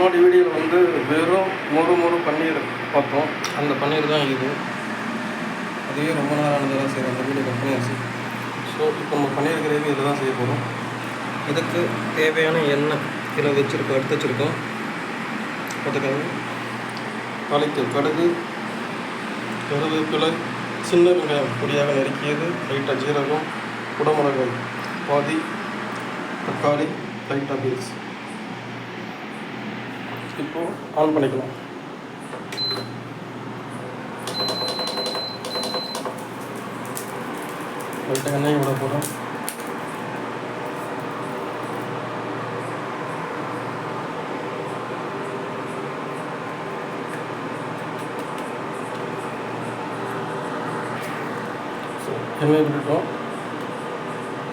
முன்னாடி வீடியோவில் வந்து வெறும் மொறு மொறு பன்னீர் பார்த்தோம். அந்த பன்னீர் தான் இது. அதுவே ரொம்ப நேரம் ஆனதெல்லாம் சரி அந்த வீடியோ கம்பெனி ஆச்சு ஸோ இப்போ நம்ம பன்னீர் கிரேவி இதை தான் செய்ய போகிறோம் இதுக்கு தேவையான எண்ணெய் இதில் வச்சுருக்கோம் எடுத்து வச்சுருக்கோம். பார்த்துக்கோங்க. தாளித்து கடுகு கருவேப்பிலை சின்ன வெங்காயம் பொடியாக நறுக்கியது லைட்டாக ஜீரகம் குடமிளகாய் பாதி தக்காளி லைட்டாக பீன்ஸ் இப்போ ஆன் பண்ணிக்கலாம். லைட்டாக எண்ணெய் விட போகிறோம் எண்ணெய் விட்டுட்டோம்.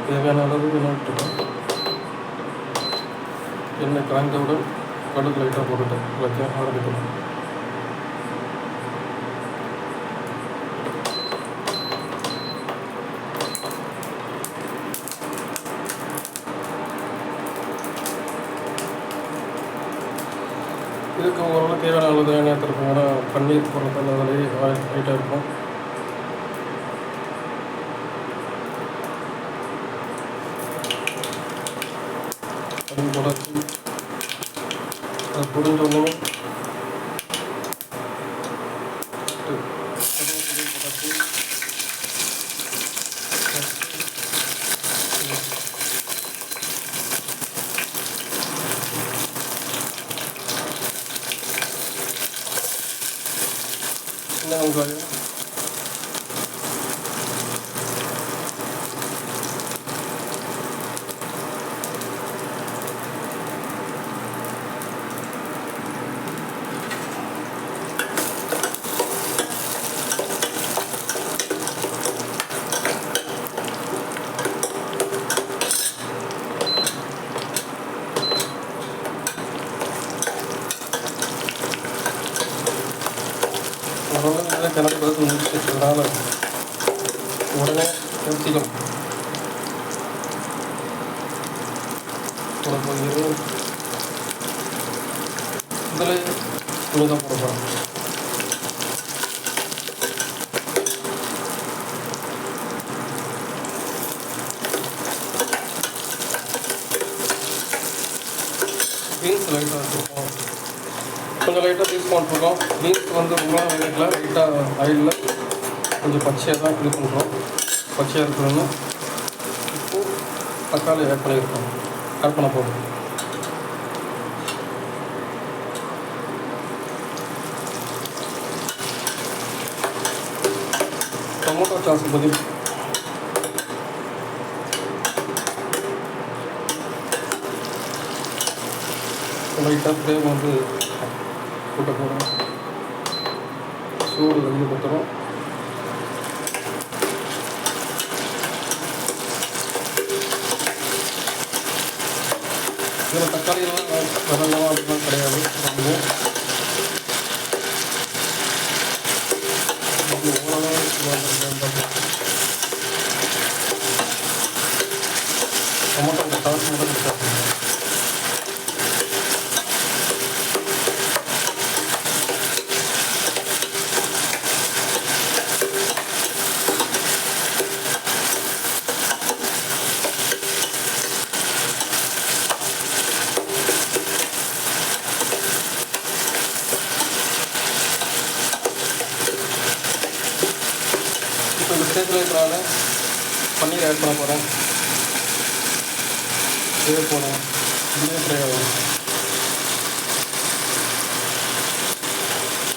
தேவையான அளவுக்கு எண்ணெய் விட்டுட்டோம். எண்ணெய் காய்ந்தவுடன் கடுகு லைட்டாக போட்டுட்டு எல்லாத்தையும் ஆரம்பிக்கணும் இதுக்கு ஓரளவு தேவையான அளவு தேவையான எடுத்துருக்கோம் ஏன்னா பன்னீர் போடுறது அதிலேயே லைட்டாக இருக்கும் அது போடாச்சு அது புரிஞ்ச உடனே கருவேப்பிலை போட்டாச்சு சின்ன வெங்காயம் உடனே நல்லா கிளம்பி பார்த்து முடிச்சுக்கிறதுனால உடனே நிறுத்திக்கணும் போட போகிறது இதில் துணி போட போகிறோம் பீன்ஸ் லைட்டாக வச்சுருக்கோம் கொஞ்சம் லைட்டாக பீஸ் போட்டிருக்கோம். பீன்ஸ் வந்து ரொம்ப வேகத்தில் லைட்டாக ஆயிலில் கொஞ்சம் பச்சையாக தான் ஃபில் பண்ணுறோம் பச்சையாக இருக்கணும்னு இப்போ தக்காளி ஆட் பண்ணியிருக்கோம். ஆட் பண்ண போகிறோம் டொமேட்டோ சாஸ் பற்றி லைட்டாக ஃப்ளேம் வந்து கூட்ட போகிறோம் சூடு வந்து கொடுத்துறோம் இதில் தக்காளியெல்லாம் வரலாம் அப்படிலாம் கிடையாது. ரொம்ப. ஓரளவு டொமேட்டோ சாஸ் மட்டும் கொடுத்தாங்க இப்போ இந்த ஸ்டேஜில் இருக்கிறனால பன்னீர் ஆட் பண்ண போகிறேன் இதே போனேன் இதுவே ஃப்ரை ஆகும்.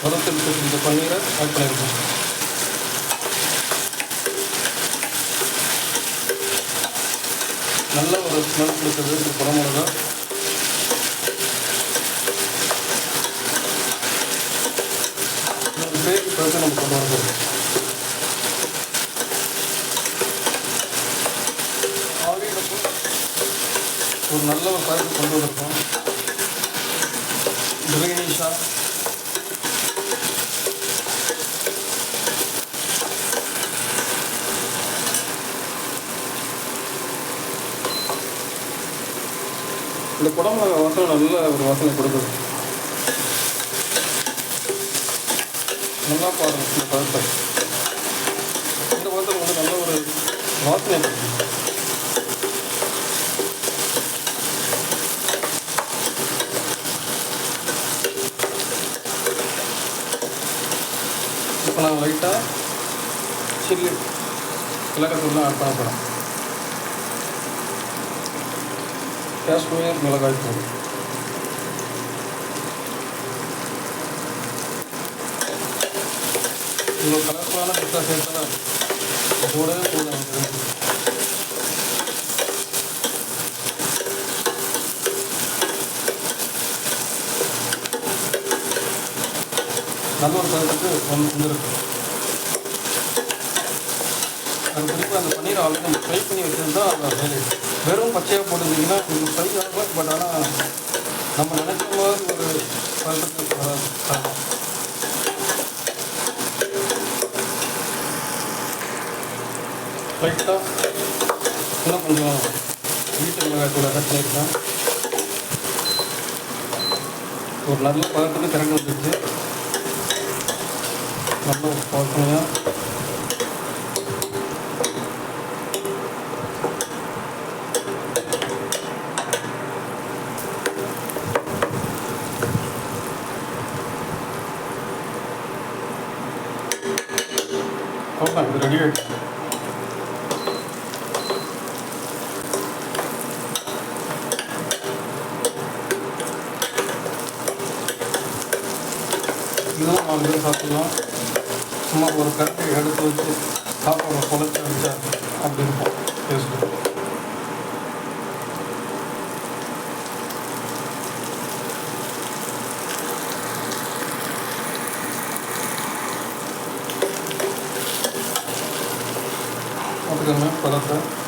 வதத்து இந்த பன்னீரை ஆட் பண்ணியிருக்கோம் நல்ல ஒரு ஸ்மெல் கொடுக்குறது இந்த குடமிளகா இந்த கிரேவி பார்த்து நம்ம கொண்டு வரணும் நல்ல ஒரு பருப்பு கொண்டு வந்திருக்கோம். கிரீனிஷாக இந்த குடமிளகா வாசம் நல்ல ஒரு வாசனை கொடுக்குது. நல்லா பாருங்கள் இந்த பழத்தை. இந்த பழத்தில் வந்து நல்ல ஒரு வாசனை கொடுக்குது. இப்போ நான் லைட்டாக சில்லி மிளகாய்த்தூள்லாம் ஆட் பண்ண போகிறேன் காஷ்மீர் மிளகாய் தூள். இவ்வளோ கலர்ஃபுல்லான டிஷ்ஷாக சேர்த்தா போடவே கூட நல்ல ஒரு பதத்துக்கு வந்து வந்துருக்கு. அது குறிப்பாக அந்த பன்னீர் ஆல்ரெடி நம்ம ஃப்ரை பண்ணி வச்சுருந்தா அந்த வேலை வெறும் பச்சையாக போட்டுருந்தீங்கன்னா இது ஃப்ரை ஆகும் பட் ஆனால் நம்ம நினைச்ச மாதிரி ஒரு பதத்துக்கு வராது. லைட்டாக இன்னும் கொஞ்சம் வீட்டு மிளகாய் தூள் ஒரு நல்ல பதத்துக்கு திறந்து வந்துடுச்சு நல்ல ஒரு வாசனையாக அவ்வளோதான் இது ரெடி ஆகிடுச்சு இதுவும் நாலு பேர் சாப்பிடலாம் சும்மா ஒரு கரண்டி எடுத்து வச்சு சாப்பாடு குழச்சி வச்சா அப்படி இருக்கும் டேஸ்ட்டு பார்த்துக்கோங்க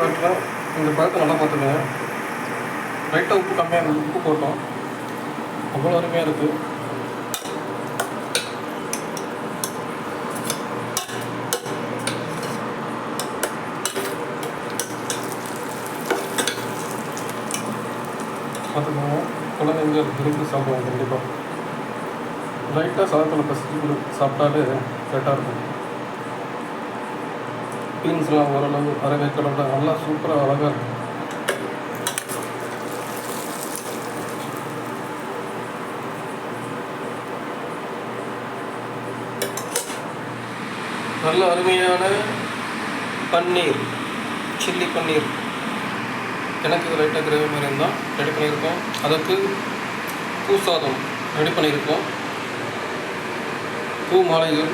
நான் இந்த பழத்தை நல்லா பார்த்துக்கோங்க. லைட்டாக உப்பு கம்மியாக இருந்தது உப்பு போட்டோம். அவ்வளோ அருமையாக இருக்குது பார்த்துக்கோங்க. குழந்தைங்க விரும்பி சாப்பிடுவாங்க கண்டிப்பாக லைட்டாக சாதத்தில் பசிச்சு சாப்பிட்டாலே கரெக்டாக இருக்கும். பீன்ஸ்லாம் ஓரளவு அரவே வேக்கடோட நல்லா சூப்பராக அழகாக இருக்கும் நல்ல அருமையான பன்னீர் சில்லி பன்னீர். எனக்கு இது லைட்டாக கிரேவி மாதிரி இருந்தால் ரெடி பண்ணியிருக்கோம். அதுக்கு பூ சாதம் ரெடி பண்ணியிருக்கோம். பூ மாலைகள்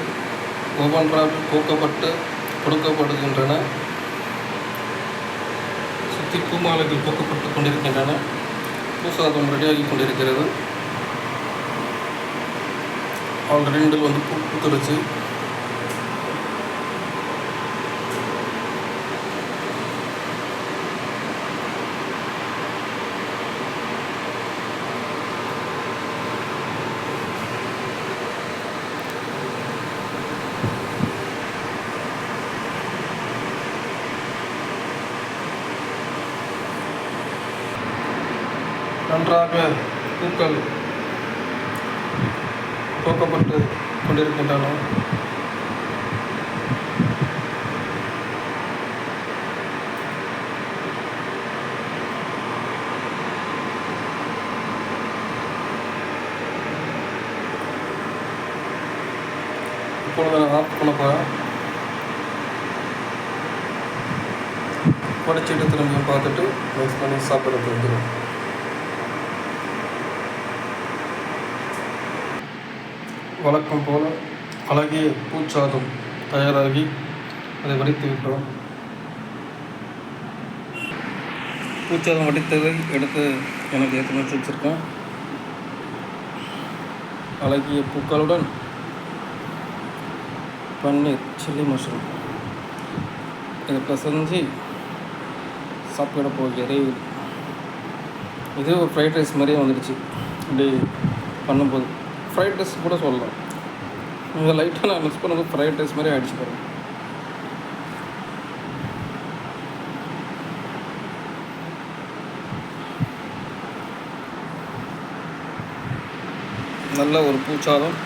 ஒவ்வொன்றாக பூக்கப்பட்டு கொடுக்கப்படுகின்றன. சுற்றி பூமாலைகள் பூக்கப்பட்டு கொண்டிருக்கின்றன. பூசாதம் ரெடியாகி கொண்டிருக்கிறது. அவள் ரெண்டில் வந்து பூ பூத்துருச்சு நன்றாக பூக்கள் தோக்கப்பட்டு கொண்டிருக்கின்றன. இப்பொழுது நான் ஆஃப் பண்ண போகிறேன் படிச்சுட்டு பார்த்துட்டு மிக்ஸ் பண்ணி சாப்பிட தெரிஞ்சிடும் வழக்கம் போல் அழகிய பூச்சாதம் தயாராகி அதை வடித்து விட்டோம். பூச்சாதம் வடித்ததை எடுத்து எனக்கு ஏற்கனவே வச்சு வச்சுருக்கேன் அழகிய பூக்களுடன் பன்னீர் சில்லி மஷ்ரூம் இதை பிசைஞ்சு சாப்பிட போகிறேன். இது ஒரு ஃப்ரைட் ரைஸ் மாதிரியே வந்துடுச்சு. இப்படி பண்ணும்போது ஃப்ரைட் ரைஸ் கூட சொல்லலாம். இதை லைட்டாக நான் மிக்ஸ் பண்ணும்போது ஃப்ரைட் ரைஸ் மாதிரி ஆகிடுச்சு பாருங்க. நல்ல ஒரு பூச்சாதம்